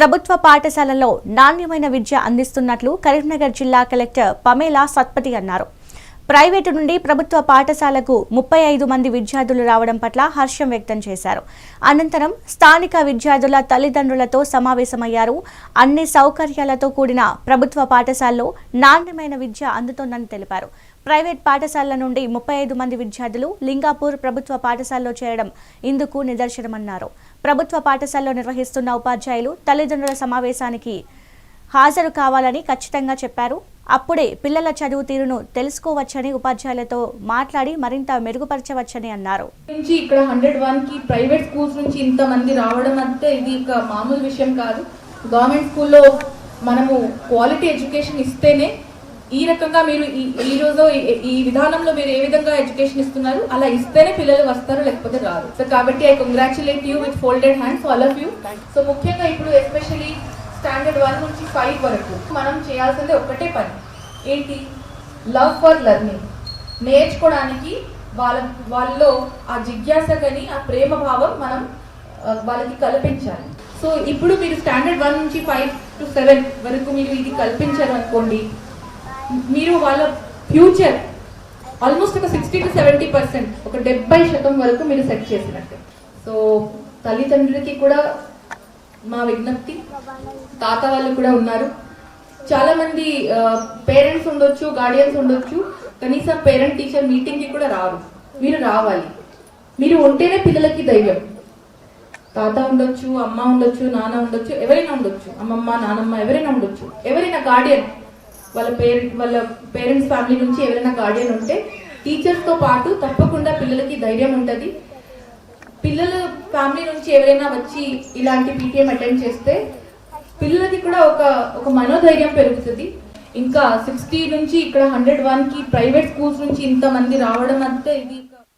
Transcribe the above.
ప్రభుత్వ పాఠశాలల్లో నాణ్యమైన విద్య అందిస్తున్నట్లు కరీంనగర్ జిల్లా కలెక్టర్ పమేలా సత్పతి అన్నారు. ప్రైవేటు నుండి ప్రభుత్వ పాఠశాలకు ముప్పై ఐదు మంది విద్యార్థులు రావడం పట్ల హర్షం వ్యక్తం చేశారు. అనంతరం స్థానిక విద్యార్థుల తల్లిదండ్రులతో సమావేశమయ్యారు. అన్ని సౌకర్యాలతో కూడిన ప్రభుత్వ పాఠశాలలో నాణ్యమైన విద్య అందుతోందని తెలిపారు. ప్రైవేట్ పాఠశాలల నుండి ముప్పై ఐదు మంది విద్యార్థులు లింగాపూర్ ప్రభుత్వ పాఠశాలలో చేరడం ఇందుకు నిదర్శనమన్నారు. ప్రభుత్వ పాఠశాలలో నిర్వహిస్తున్న ఉపాధ్యాయులు తల్లిదండ్రుల సమావేశానికి హాజరు కావాలని ఖచ్చితంగా చెప్పారు. అప్పుడే పిల్లల చదువు తీరును తెలుసుకోవచ్చని ఉపాధ్యాయులతో మాట్లాడి మరింత మెరుగుపరచవచ్చని అన్నారు. నుంచి ఇక్కడ హండ్రెడ్ వన్కి ప్రైవేట్ స్కూల్స్ నుంచి ఇంత మంది రావడం అంటే ఇది ఒక మామూలు విషయం కాదు. గవర్నమెంట్ స్కూల్లో మనము క్వాలిటీ ఎడ్యుకేషన్ ఇస్తేనే ఈ రకంగా మీరు ఈ రోజు ఈ- విధానంలో మీరు ఏ విధంగా ఎడ్యుకేషన్ ఇస్తున్నారు? అలా ఇస్తేనే పిల్లలు వస్తారు లేకపోతే రారు. సో కాబట్టి I congratulate you with folded hands all of you so ముఖ్యంగా ఇప్పుడు ఎస్పెషల్లీ స్టాండర్డ్ వన్ నుంచి ఫైవ్ వరకు మనం చేయాల్సింది ఒక్కటే పని. ఏంటి? లవ్ ఫర్ లెర్నింగ్ నేర్చుకోవడానికి వాళ్ళ వాళ్ళలో ఆ జిజ్ఞాస కానీ ఆ ప్రేమ భావం మనం వాళ్ళకి కల్పించాలి. సో ఇప్పుడు మీరు స్టాండర్డ్ వన్ నుంచి ఫైవ్ టు సెవెన్ వరకు మీరు ఇది కల్పించారు అనుకోండి మీరు వాళ్ళ ఫ్యూచర్ ఆల్మోస్ట్ ఒక సిక్స్టీ టు సెవెంటీ పర్సెంట్ ఒక డెబ్బై శాతం వరకు మీరు సెట్ చేసినట్టు. సో తల్లిదండ్రులకి కూడా మా విజ్ఞప్తి తాత వాళ్ళు కూడా ఉన్నారు. చాలా మంది పేరెంట్స్ ఉండొచ్చు గార్డియన్స్ ఉండొచ్చు కనీసం పేరెంట్ టీచర్ మీటింగ్కి కూడా రారు. మీరు రావాలి. మీరు ఉంటేనే పిల్లలకి ధైర్యం. తాత ఉండొచ్చు అమ్మ ఉండొచ్చు నాన్న ఉండొచ్చు ఎవరైనా ఉండొచ్చు. అమ్మమ్మ నానమ్మ ఎవరైనా ఉండొచ్చు. ఎవరైనా గార్డియన్ వాళ్ళ పేరెంట్ వాళ్ళ పేరెంట్స్ ఫ్యామిలీ నుంచి ఎవరైనా గార్డియన్ ఉంటే టీచర్స్తో పాటు తప్పకుండా పిల్లలకి ధైర్యం ఉంటుంది. పిల్లల ఫ్యామిలీ నుంచి ఎవరైనా వచ్చి ఇలాంటి పీటీఎం అటెండ్ చేస్తే పిల్లలకి కూడా ఒక ఒక మనోధైర్యం పెరుగుతుంది. ఇంకా సిక్స్టీ నుంచి ఇక్కడ హండ్రెడ్ వన్కి ప్రైవేట్ స్కూల్స్ నుంచి ఇంతమంది రావడం అంటే ఇది